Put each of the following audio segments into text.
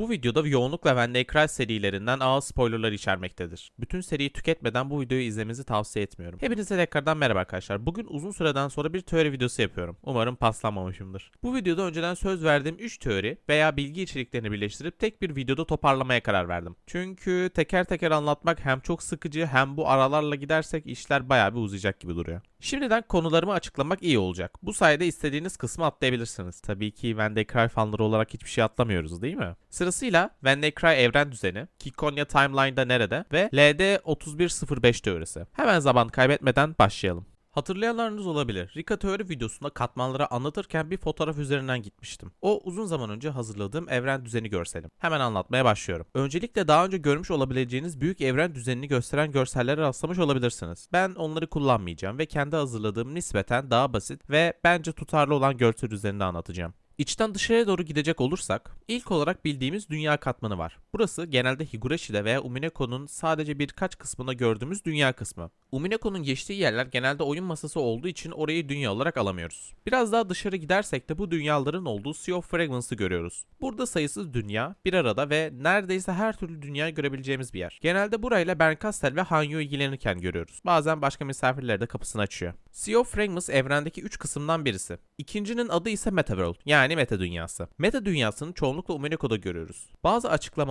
Bu videoda yoğunlukla When They Cry serilerinden ağır spoilerlar içermektedir. Bütün seriyi tüketmeden bu videoyu izlemenizi tavsiye etmiyorum. Hepinize tekrardan merhaba arkadaşlar. Bugün uzun süreden sonra bir teori videosu yapıyorum. Umarım paslanmamışımdır. Bu videoda önceden söz verdiğim 3 teori veya bilgi içeriklerini birleştirip tek bir videoda toparlamaya karar verdim. Çünkü teker teker anlatmak hem çok sıkıcı hem bu aralarla gidersek işler bayağı bir uzayacak gibi duruyor. Şimdiden konularımı açıklamak iyi olacak. Bu sayede istediğiniz kısmı atlayabilirsiniz. Tabii ki When They Cry fanları olarak hiçbir şey atlamıyoruz değil mi? Sırasıyla When They Cry evren düzeni, Kikonya Timeline'da nerede ve LD 3105 teorisi. Hemen zaman kaybetmeden başlayalım. Hatırlayanlarınız olabilir. Rika teori videosunda katmanları anlatırken bir fotoğraf üzerinden gitmiştim. O uzun zaman önce hazırladığım evren düzeni görselim. Hemen anlatmaya başlıyorum. Öncelikle daha önce görmüş olabileceğiniz büyük evren düzenini gösteren görsellere rastlamış olabilirsiniz. Ben onları kullanmayacağım ve kendi hazırladığım nispeten daha basit ve bence tutarlı olan görsel üzerinde anlatacağım. İçten dışarıya doğru gidecek olursak, ilk olarak bildiğimiz dünya katmanı var. Burası genelde Higurashi'de veya Umineko'nun sadece birkaç kısmında gördüğümüz dünya kısmı. Umineko'nun geçtiği yerler genelde oyun masası olduğu için orayı dünya olarak alamıyoruz. Biraz daha dışarı gidersek de bu dünyaların olduğu Sea of Fragments'ı görüyoruz. Burada sayısız dünya bir arada ve neredeyse her türlü dünyayı görebileceğimiz bir yer. Genelde burayla Bernkastel ve Hanyo ilgilenirken görüyoruz. Bazen başka misafirler de kapısını açıyor. Sea of Fragments evrendeki 3 kısımdan birisi. İkincinin adı ise Metaworld yani Meta Dünyası. Meta Dünyası'nı çoğunlukla Umineko'da görüyoruz. Bazı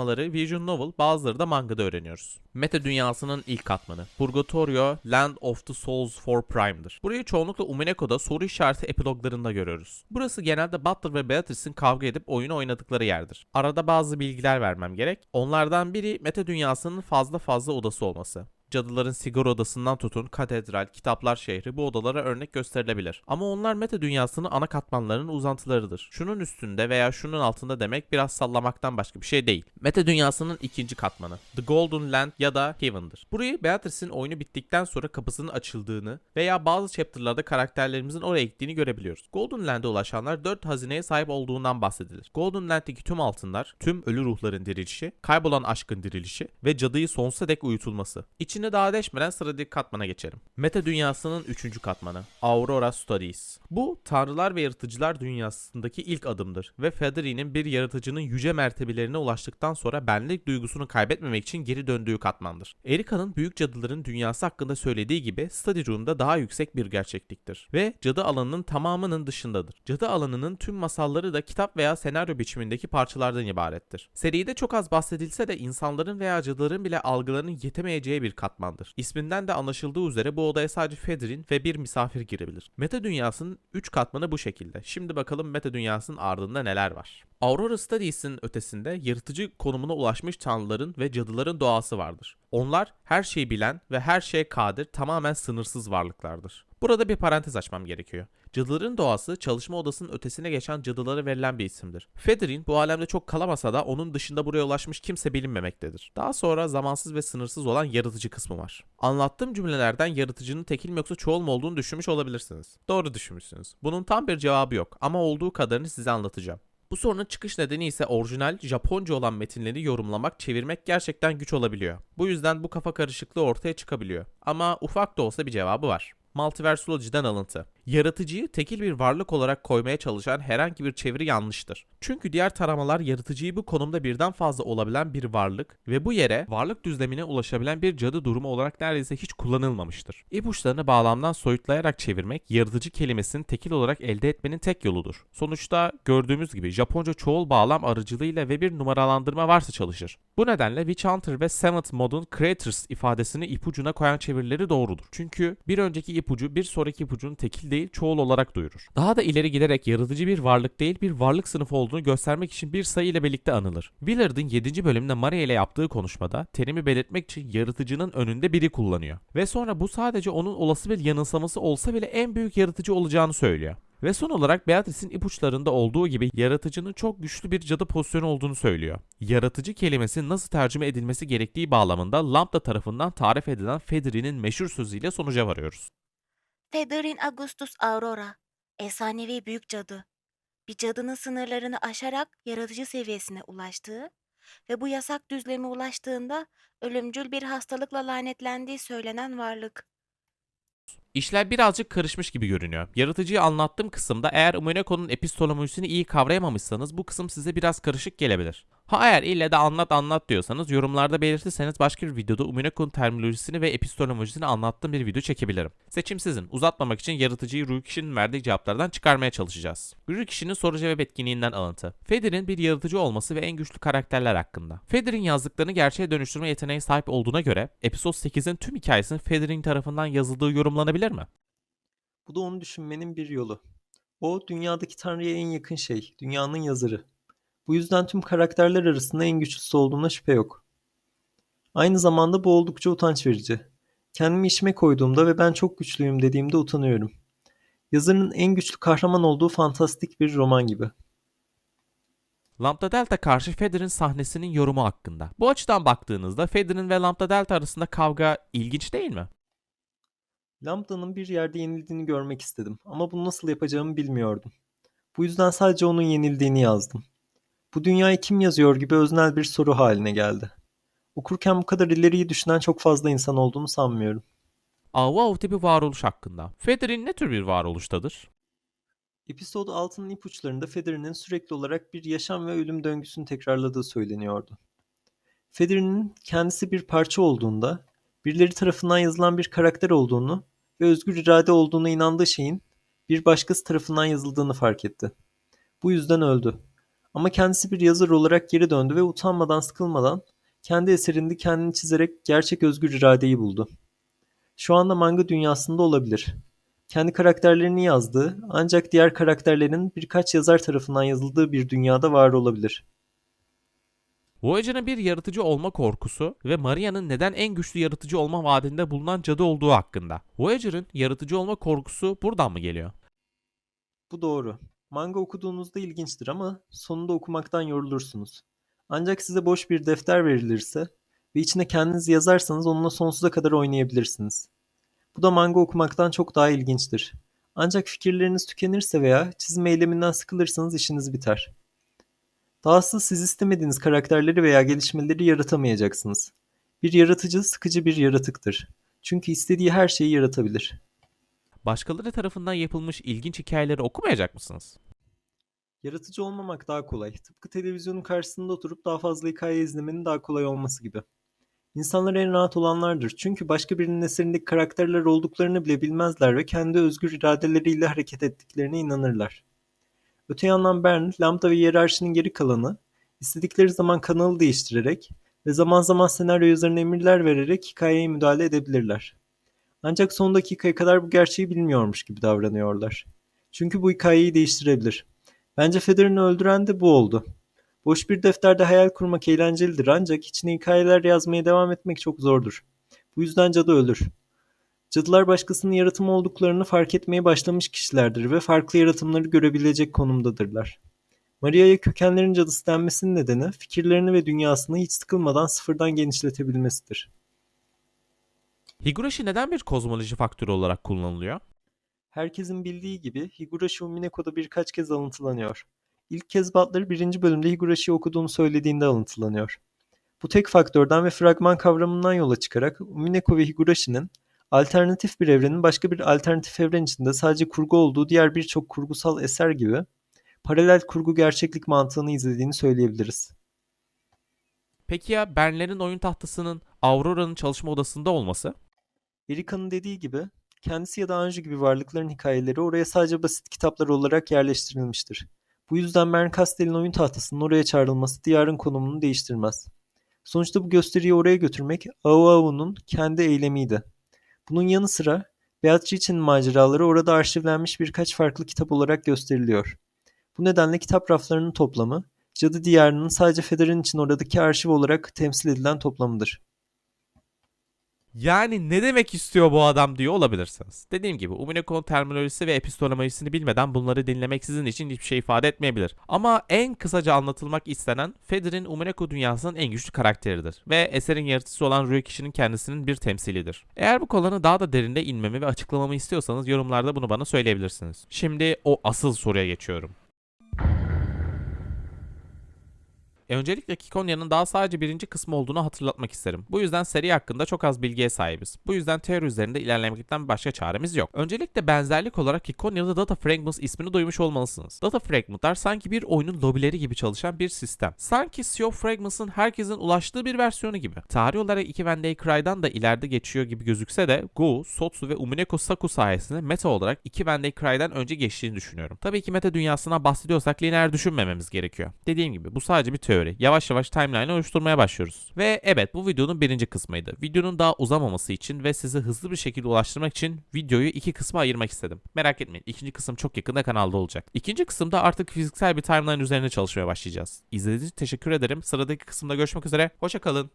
açıklamaları Vision Novel bazıları da mangada öğreniyoruz. Meta Dünyası'nın ilk katmanı. Purgatorio Land of the Souls for Prime'dır. Burayı çoğunlukla Umineko'da soru işareti epiloglarında görüyoruz. Burası genelde Butler ve Beatrice'in kavga edip oyunu oynadıkları yerdir. Arada bazı bilgiler vermem gerek. Onlardan biri Meta Dünyası'nın fazla fazla odası olması. Cadıların sigara odasından tutun katedral, kitaplar şehri bu odalara örnek gösterilebilir. Ama onlar meta dünyasının ana katmanlarının uzantılarıdır. Şunun üstünde veya şunun altında demek biraz sallamaktan başka bir şey değil. Meta dünyasının ikinci katmanı. The Golden Land ya da Heaven'dır. Burayı Beatrice'in oyunu bittikten sonra kapısının açıldığını veya bazı chapter'larda karakterlerimizin oraya gittiğini görebiliyoruz. Golden Land'e ulaşanlar 4 hazineye sahip olduğundan bahsedilir. Golden Land'deki tüm altınlar, tüm ölü ruhların dirilişi, kaybolan aşkın dirilişi ve cadıyı sonsuza dek uyutulması. İçine daha deşmeden sıradaki katmana geçelim. Meta dünyasının 3. katmanı. Aurora Studies. Bu tanrılar ve yaratıcılar dünyasındaki ilk adımdır ve Federi'nin bir yaratıcının yüce mertebelerine ulaştıktan sonra benlik duygusunu kaybetmemek için geri döndüğü katmandır. Erika'nın büyük cadıların dünyası hakkında söylediği gibi Study Room'da daha yüksek bir gerçekliktir ve cadı alanının tamamının dışındadır. Cadı alanının tüm masalları da kitap veya senaryo biçimindeki parçalardan ibarettir. Seride çok az bahsedilse de insanların veya cadıların bile algılarının yetemeyeceği bir katmandır. İsminden de anlaşıldığı üzere bu odaya sadece Federin ve bir misafir girebilir. Meta dünyasının 3 katmanı bu şekilde. Şimdi bakalım meta dünyasının ardında neler var. Aurora Studies'in ötesinde yaratıcı konumuna ulaşmış tanrıların ve cadıların doğası vardır. Onlar her şeyi bilen ve her şeye kadir tamamen sınırsız varlıklardır. Burada bir parantez açmam gerekiyor. Cadıların doğası çalışma odasının ötesine geçen cadılara verilen bir isimdir. Federin bu alemde çok kalamasa da onun dışında buraya ulaşmış kimse bilinmemektedir. Daha sonra zamansız ve sınırsız olan yaratıcı kısmı var. Anlattığım cümlelerden yaratıcının tekil mi yoksa çoğul mu olduğunu düşünmüş olabilirsiniz. Doğru düşünmüşsünüz. Bunun tam bir cevabı yok ama olduğu kadarını size anlatacağım. Bu sorunun çıkış nedeni ise orijinal Japonca olan metinleri yorumlamak, çevirmek gerçekten güç olabiliyor. Bu yüzden bu kafa karışıklığı ortaya çıkabiliyor. Ama ufak da olsa bir cevabı var. Multiversology'den alıntı. Yaratıcıyı tekil bir varlık olarak koymaya çalışan herhangi bir çeviri yanlıştır. Çünkü diğer taramalar yaratıcıyı bu konumda birden fazla olabilen bir varlık ve bu yere varlık düzlemine ulaşabilen bir cadı durumu olarak neredeyse hiç kullanılmamıştır. İpuçlarını bağlamdan soyutlayarak çevirmek yaratıcı kelimesini tekil olarak elde etmenin tek yoludur. Sonuçta gördüğümüz gibi Japonca çoğul bağlam aracılığıyla ve bir numaralandırma varsa çalışır. Bu nedenle Witch Hunter ve Seventh Mod'un Creators ifadesini ipucuna koyan çevirileri doğrudur. Çünkü bir önceki ipucu bir sonraki ipucunun tekil değil çoğul olarak duyurur. Daha da ileri giderek yaratıcı bir varlık değil bir varlık sınıfı olduğunu göstermek için bir sayı ile birlikte anılır. Willard'ın 7. bölümde Maria ile yaptığı konuşmada terimi belirtmek için yaratıcının önünde biri kullanıyor. Ve sonra bu sadece onun olası bir yanılsaması olsa bile en büyük yaratıcı olacağını söylüyor. Ve son olarak Beatrice'in ipuçlarında olduğu gibi yaratıcının çok güçlü bir cadı pozisyonu olduğunu söylüyor. Yaratıcı kelimesi nasıl tercüme edilmesi gerektiği bağlamında Lambda tarafından tarif edilen Federi'nin meşhur sözüyle sonuca varıyoruz. Federin Augustus Aurora, efsanevi büyük cadı. Bir cadının sınırlarını aşarak yaratıcı seviyesine ulaştığı ve bu yasak düzleme ulaştığında ölümcül bir hastalıkla lanetlendiği söylenen varlık. İşler birazcık karışmış gibi görünüyor. Yaratıcıyı anlattığım kısımda eğer Umeneko'nun epistemolojisini iyi kavrayamamışsanız bu kısım size biraz karışık gelebilir. Ha eğer ille de anlat anlat diyorsanız yorumlarda belirtirseniz başka bir videoda Uminekon terminolojisini ve epistemolojisini anlattığım bir video çekebilirim. Seçim sizin. Uzatmamak için yaratıcıyı Ruh kişinin verdiği cevaplardan çıkarmaya çalışacağız. Ruh kişinin soru cevap etkinliğinden alıntı. Feder'in bir yaratıcı olması ve en güçlü karakterler hakkında. Feder'in yazdıklarını gerçeğe dönüştürme yeteneği sahip olduğuna göre Episode 8'in tüm hikayesinin Feder'in tarafından yazıldığı yorumlanabilir mi? Bu da onu düşünmenin bir yolu. O dünyadaki Tanrı'ya en yakın şey, dünyanın yazarı. Bu yüzden tüm karakterler arasında en güçlüsü olduğuna şüphe yok. Aynı zamanda bu oldukça utanç verici. Kendimi işime koyduğumda ve ben çok güçlüyüm dediğimde utanıyorum. Yazarın en güçlü kahraman olduğu fantastik bir roman gibi. Lambda Delta karşı Feder'in sahnesinin yorumu hakkında. Bu açıdan baktığınızda Feder'in ve Lambda Delta arasında kavga ilginç değil mi? Lambda'nın bir yerde yenildiğini görmek istedim ama bunu nasıl yapacağımı bilmiyordum. Bu yüzden sadece onun yenildiğini yazdım. Bu dünyayı kim yazıyor gibi öznel bir soru haline geldi. Okurken bu kadar ileriyi düşünen çok fazla insan olduğunu sanmıyorum. Avvav tipi varoluş hakkında. Feder'in ne tür bir varoluştadır? Episod 6'nın ipuçlarında Federer'in sürekli olarak bir yaşam ve ölüm döngüsünü tekrarladığı söyleniyordu. Federer'in kendisi bir parça olduğunda, birileri tarafından yazılan bir karakter olduğunu ve özgür irade olduğuna inandığı şeyin bir başkası tarafından yazıldığını fark etti. Bu yüzden öldü. Ama kendisi bir yazar olarak geri döndü ve utanmadan sıkılmadan kendi eserinde kendini çizerek gerçek özgür iradeyi buldu. Şu anda manga dünyasında olabilir. Kendi karakterlerini yazdığı ancak diğer karakterlerin birkaç yazar tarafından yazıldığı bir dünyada var olabilir. Voyager'ın bir yaratıcı olma korkusu ve Maria'nın neden en güçlü yaratıcı olma vaadinde bulunan cadı olduğu hakkında. Voyager'ın yaratıcı olma korkusu buradan mı geliyor? Bu doğru. Manga okuduğunuzda ilginçtir ama sonunda okumaktan yorulursunuz. Ancak size boş bir defter verilirse ve içine kendiniz yazarsanız onunla sonsuza kadar oynayabilirsiniz. Bu da manga okumaktan çok daha ilginçtir. Ancak fikirleriniz tükenirse veya çizim eyleminden sıkılırsanız işiniz biter. Dahası siz istemediğiniz karakterleri veya gelişmeleri yaratamayacaksınız. Bir yaratıcı sıkıcı bir yaratıktır. Çünkü istediği her şeyi yaratabilir. Başkaları tarafından yapılmış ilginç hikayeleri okumayacak mısınız? Yaratıcı olmamak daha kolay. Tıpkı televizyonun karşısında oturup daha fazla hikaye izlemenin daha kolay olması gibi. İnsanlar en rahat olanlardır. Çünkü başka birinin eserindeki karakterler olduklarını bile bilmezler ve kendi özgür iradeleriyle hareket ettiklerine inanırlar. Öte yandan Bern, Lambda ve hiyerarşinin geri kalanı, istedikleri zaman kanalı değiştirerek ve zaman zaman senaryo yazarına emirler vererek hikayeye müdahale edebilirler. Ancak son dakikaya kadar bu gerçeği bilmiyormuş gibi davranıyorlar. Çünkü bu hikayeyi değiştirebilir. Bence Federer'i öldüren de bu oldu. Boş bir defterde hayal kurmak eğlencelidir ancak içine hikayeler yazmaya devam etmek çok zordur. Bu yüzden cadı ölür. Cadılar başkasının yaratımı olduklarını fark etmeye başlamış kişilerdir ve farklı yaratımları görebilecek konumdadırlar. Maria'ya kökenlerin cadısı denmesinin nedeni fikirlerini ve dünyasını hiç sıkılmadan sıfırdan genişletebilmesidir. Higurashi neden bir kozmoloji faktörü olarak kullanılıyor? Herkesin bildiği gibi Higurashi Umineko'da birkaç kez alıntılanıyor. İlk kez Butler birinci bölümde Higurashi'yi okuduğunu söylediğinde alıntılanıyor. Bu tek faktörden ve fragman kavramından yola çıkarak Umineko ve Higurashi'nin alternatif bir evrenin başka bir alternatif evren içinde sadece kurgu olduğu diğer birçok kurgusal eser gibi paralel kurgu gerçeklik mantığını izlediğini söyleyebiliriz. Peki ya Bernler'in oyun tahtasının Aurora'nın çalışma odasında olması? Erika'nın dediği gibi kendisi ya da Anju gibi varlıkların hikayeleri oraya sadece basit kitaplar olarak yerleştirilmiştir. Bu yüzden Bern Castell'in oyun tahtasının oraya çağrılması diyarın konumunu değiştirmez. Sonuçta bu gösteriyi oraya götürmek Aoao'nun kendi eylemiydi. Bunun yanı sıra Beatrice'nin maceraları orada arşivlenmiş birkaç farklı kitap olarak gösteriliyor. Bu nedenle kitap raflarının toplamı, Cadı Diyarı'nın sadece Feder'in için oradaki arşiv olarak temsil edilen toplamıdır. Yani ne demek istiyor bu adam diyor olabilirsiniz. Dediğim gibi Uminekon terminolojisi ve epistemolojisini bilmeden bunları dinlemek sizin için hiçbir şey ifade etmeyebilir. Ama en kısaca anlatılmak istenen Feder'in Umineko dünyasının en güçlü karakteridir ve eserin yaratıcısı olan Rui kişinin kendisinin bir temsilidir. Eğer bu konuları daha da derinde inmemi ve açıklamamı istiyorsanız yorumlarda bunu bana söyleyebilirsiniz. Şimdi o asıl soruya geçiyorum. E, öncelikle Kikonya'nın daha sadece birinci kısmı olduğunu hatırlatmak isterim. Bu yüzden seri hakkında çok az bilgiye sahibiz. Bu yüzden teori üzerinde ilerlemekten başka çaremiz yok. Öncelikle benzerlik olarak Kikonya'da Data Fragments ismini duymuş olmalısınız. Data Fragment'lar sanki bir oyunun lobileri gibi çalışan bir sistem. Sanki Sea of Fragments'ın herkesin ulaştığı bir versiyonu gibi. Tarih olarak 2 When Cry'dan da ileride geçiyor gibi gözükse de Go, Sotsu ve Umineko Saku sayesinde meta olarak 2 When Cry'dan önce geçtiğini düşünüyorum. Tabii ki meta dünyasına bahsediyorsak lineer düşünmememiz gerekiyor. Dediğim gibi bu sadece bir teori. Yavaş yavaş timeline oluşturmaya başlıyoruz. Ve evet bu videonun birinci kısmıydı. Videonun daha uzamaması için ve sizi hızlı bir şekilde ulaştırmak için videoyu iki kısma ayırmak istedim. Merak etmeyin ikinci kısım çok yakında kanalda olacak. İkinci kısımda artık fiziksel bir timeline üzerine çalışmaya başlayacağız. İzlediğiniz için teşekkür ederim. Sıradaki kısımda görüşmek üzere. Hoşçakalın.